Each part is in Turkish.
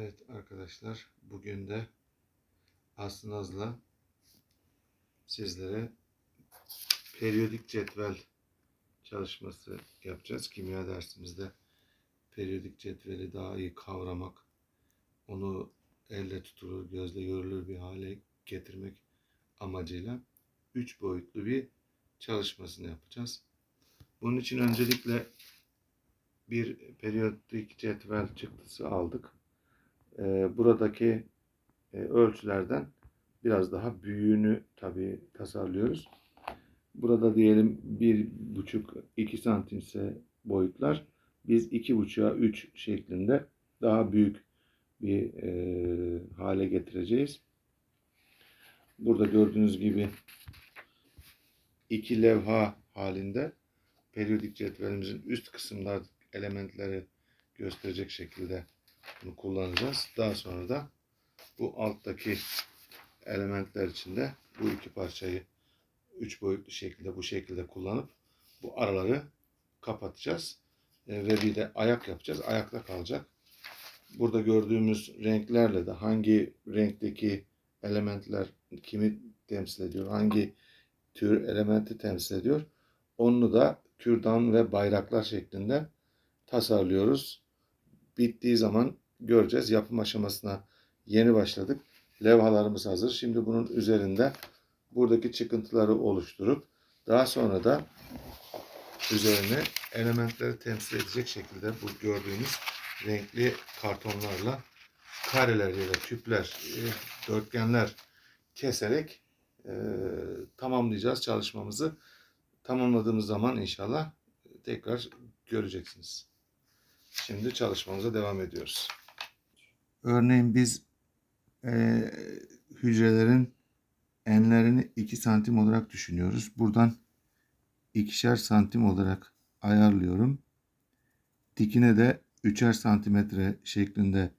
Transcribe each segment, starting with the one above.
Evet arkadaşlar bugün de Aslı Naz'la sizlere periyodik cetvel çalışması yapacağız. Kimya dersimizde periyodik cetveli daha iyi kavramak, onu elle tutulur, gözle görülür bir hale getirmek amacıyla üç boyutlu bir çalışmasını yapacağız. Bunun için öncelikle bir periyodik cetvel çıktısı aldık. Ee, buradaki e, ölçülerden biraz daha büyüğünü tabii tasarlıyoruz. Burada diyelim bir buçuk iki santimse boyutlar biz iki buçuğa üç şeklinde daha büyük bir e, hale getireceğiz. Burada gördüğünüz gibi iki levha halinde periyodik cetvelimizin üst kısımlar elementleri gösterecek şekilde bunu kullanacağız. Daha sonra da bu alttaki elementler içinde bu iki parçayı üç boyutlu şekilde bu şekilde kullanıp bu araları kapatacağız. E, ve bir de ayak yapacağız. Ayakta kalacak. Burada gördüğümüz renklerle de hangi renkteki elementler kimi temsil ediyor, hangi tür elementi temsil ediyor, onu da kürdan ve bayraklar şeklinde tasarlıyoruz. Bittiği zaman göreceğiz. Yapım aşamasına yeni başladık. Levhalarımız hazır. Şimdi bunun üzerinde buradaki çıkıntıları oluşturup daha sonra da üzerine elementleri temsil edecek şekilde bu gördüğünüz renkli kartonlarla kareler ya da küpler, e, dörtgenler keserek e, tamamlayacağız çalışmamızı. Tamamladığımız zaman inşallah tekrar göreceksiniz. Şimdi çalışmamıza devam ediyoruz. Örneğin biz e, hücrelerin enlerini 2 santim olarak düşünüyoruz. Buradan ikişer santim olarak ayarlıyorum. Dikine de 3'er santimetre şeklinde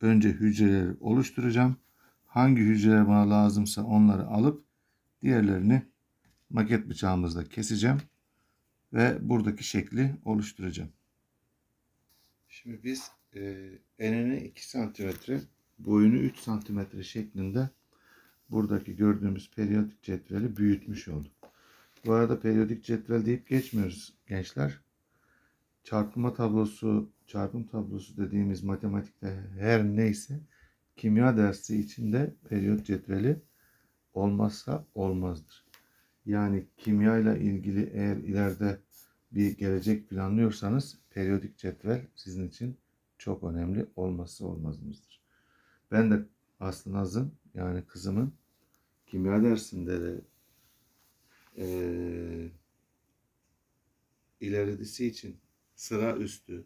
önce hücreleri oluşturacağım. Hangi hücreler bana lazımsa onları alıp diğerlerini maket bıçağımızla keseceğim ve buradaki şekli oluşturacağım. Şimdi biz e, enini 2 santimetre, boyunu 3 santimetre şeklinde buradaki gördüğümüz periyodik cetveli büyütmüş olduk. Bu arada periyodik cetvel deyip geçmiyoruz gençler. Çarpma tablosu, çarpım tablosu dediğimiz matematikte her neyse kimya dersi içinde periyot cetveli olmazsa olmazdır. Yani kimya ile ilgili eğer ileride bir gelecek planlıyorsanız periyodik cetvel sizin için çok önemli olması olmazımızdır. Ben de Aslı Naz'ın yani kızımın kimya dersinde de e, ileridisi için sıra üstü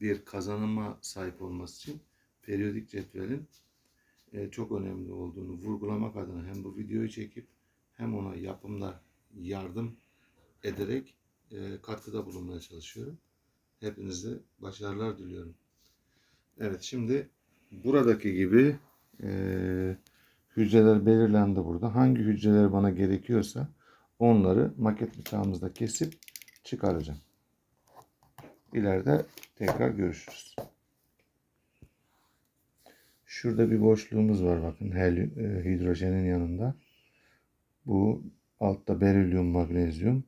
bir kazanıma sahip olması için periyodik cetvelin e, çok önemli olduğunu vurgulamak adına hem bu videoyu çekip hem ona yapımda yardım ederek e, katkıda bulunmaya çalışıyorum. Hepinize başarılar diliyorum. Evet şimdi buradaki gibi e, hücreler belirlendi burada. Hangi hücreler bana gerekiyorsa onları maket bıçağımızda kesip çıkaracağım. İleride tekrar görüşürüz. Şurada bir boşluğumuz var bakın helyum, e, hidrojenin yanında. Bu altta berilyum, magnezyum.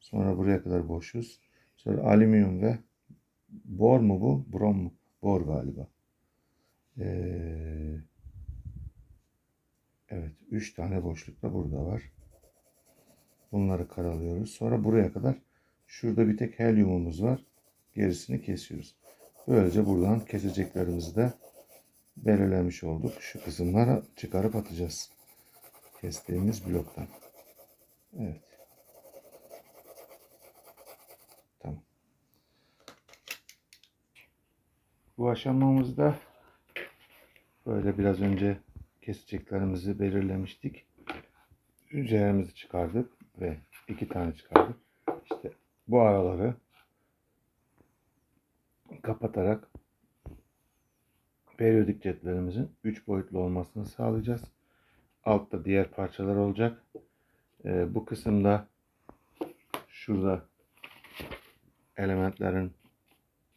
Sonra buraya kadar boşuz. Sonra alüminyum ve bor mu bu? Brom mu? Bor galiba. Ee, evet. Üç tane boşluk da burada var. Bunları karalıyoruz. Sonra buraya kadar şurada bir tek helyumumuz var. Gerisini kesiyoruz. Böylece buradan keseceklerimizi de belirlemiş olduk. Şu kısımlara çıkarıp atacağız. Kestiğimiz bloktan. Evet. Tamam. Bu aşamamızda böyle biraz önce keseceklerimizi belirlemiştik. Hücrelerimizi çıkardık ve iki tane çıkardık. İşte bu araları kapatarak periyodik cetvelimizin 3 boyutlu olmasını sağlayacağız. Altta diğer parçalar olacak. Ee, bu kısımda şurada elementlerin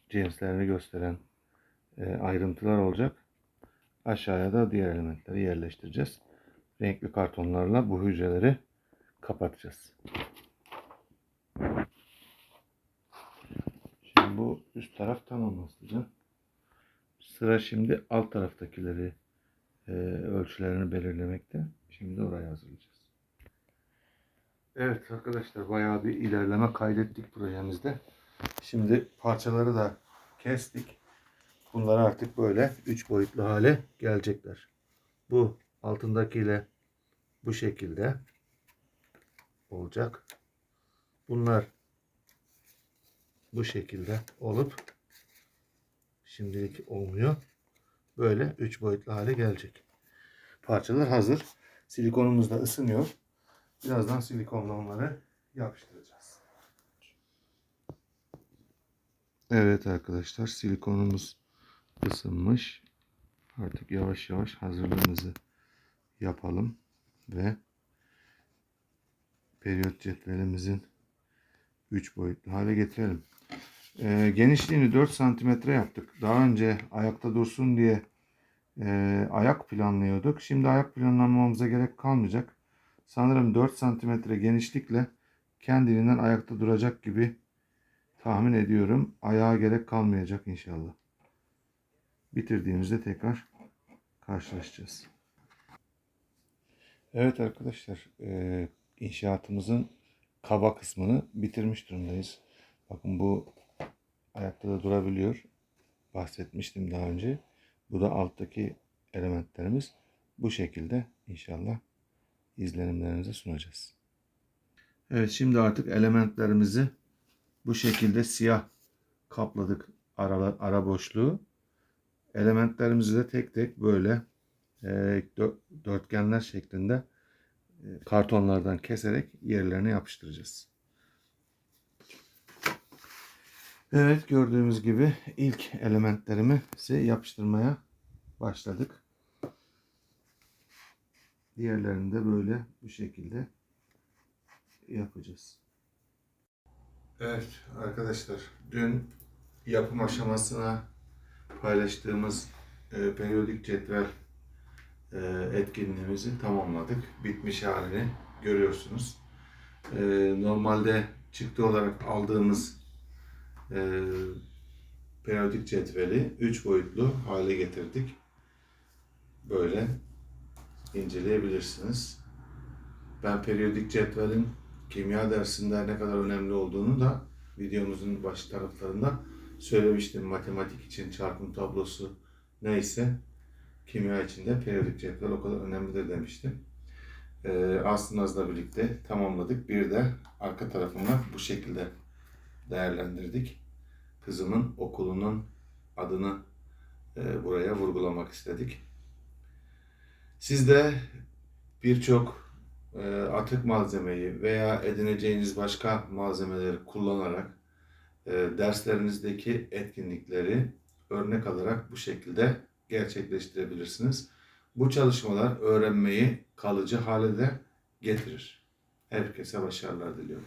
cinslerini gösteren ayrıntılar olacak. Aşağıya da diğer elementleri yerleştireceğiz. Renkli kartonlarla bu hücreleri kapatacağız. Şimdi bu üst taraf tamam. Sıra şimdi alt taraftakileri e, ölçülerini belirlemekte. Şimdi orayı hazırlayacağız. Evet arkadaşlar bayağı bir ilerleme kaydettik projemizde. Şimdi parçaları da kestik. Bunlar artık böyle 3 boyutlu hale gelecekler. Bu altındakiyle bu şekilde olacak. Bunlar bu şekilde olup şimdilik olmuyor. Böyle 3 boyutlu hale gelecek. Parçalar hazır. Silikonumuz da ısınıyor. Birazdan silikonla onları yapıştıracağız. Evet arkadaşlar silikonumuz ısınmış. Artık yavaş yavaş hazırlığımızı yapalım ve periyot cetvelimizin 3 boyutlu hale getirelim. Ee, genişliğini 4 santimetre yaptık. Daha önce ayakta dursun diye e, ayak planlıyorduk. Şimdi ayak planlamamıza gerek kalmayacak. Sanırım 4 santimetre genişlikle kendiliğinden ayakta duracak gibi tahmin ediyorum. Ayağa gerek kalmayacak inşallah. Bitirdiğimizde tekrar karşılaşacağız. Evet arkadaşlar e, inşaatımızın kaba kısmını bitirmiş durumdayız. Bakın bu ayakta da durabiliyor. Bahsetmiştim daha önce. Bu da alttaki elementlerimiz. Bu şekilde inşallah izlenimlerinize sunacağız. Evet şimdi artık elementlerimizi bu şekilde siyah kapladık ara, ara boşluğu. Elementlerimizi de tek tek böyle e, dörtgenler şeklinde e, kartonlardan keserek yerlerine yapıştıracağız. Evet gördüğümüz gibi ilk elementlerimizi yapıştırmaya başladık. Diğerlerini de böyle bu şekilde yapacağız. Evet arkadaşlar dün yapım aşamasına paylaştığımız e, periyodik cetvel e, etkinliğimizi tamamladık. Bitmiş halini görüyorsunuz. E, normalde çıktı olarak aldığımız e, periyodik cetveli 3 boyutlu hale getirdik. Böyle inceleyebilirsiniz. Ben periyodik cetvelin kimya dersinde ne kadar önemli olduğunu da videomuzun baş taraflarında söylemiştim. Matematik için çarpım tablosu neyse kimya için de periyodik cetvel o kadar önemlidir demiştim. Ee, Aslı'nazla birlikte tamamladık. Bir de arka tarafını bu şekilde değerlendirdik. Kızımın okulunun adını e, buraya vurgulamak istedik. Siz de birçok e, atık malzemeyi veya edineceğiniz başka malzemeleri kullanarak e, derslerinizdeki etkinlikleri örnek alarak bu şekilde gerçekleştirebilirsiniz. Bu çalışmalar öğrenmeyi kalıcı hale de getirir. Herkese başarılar diliyorum.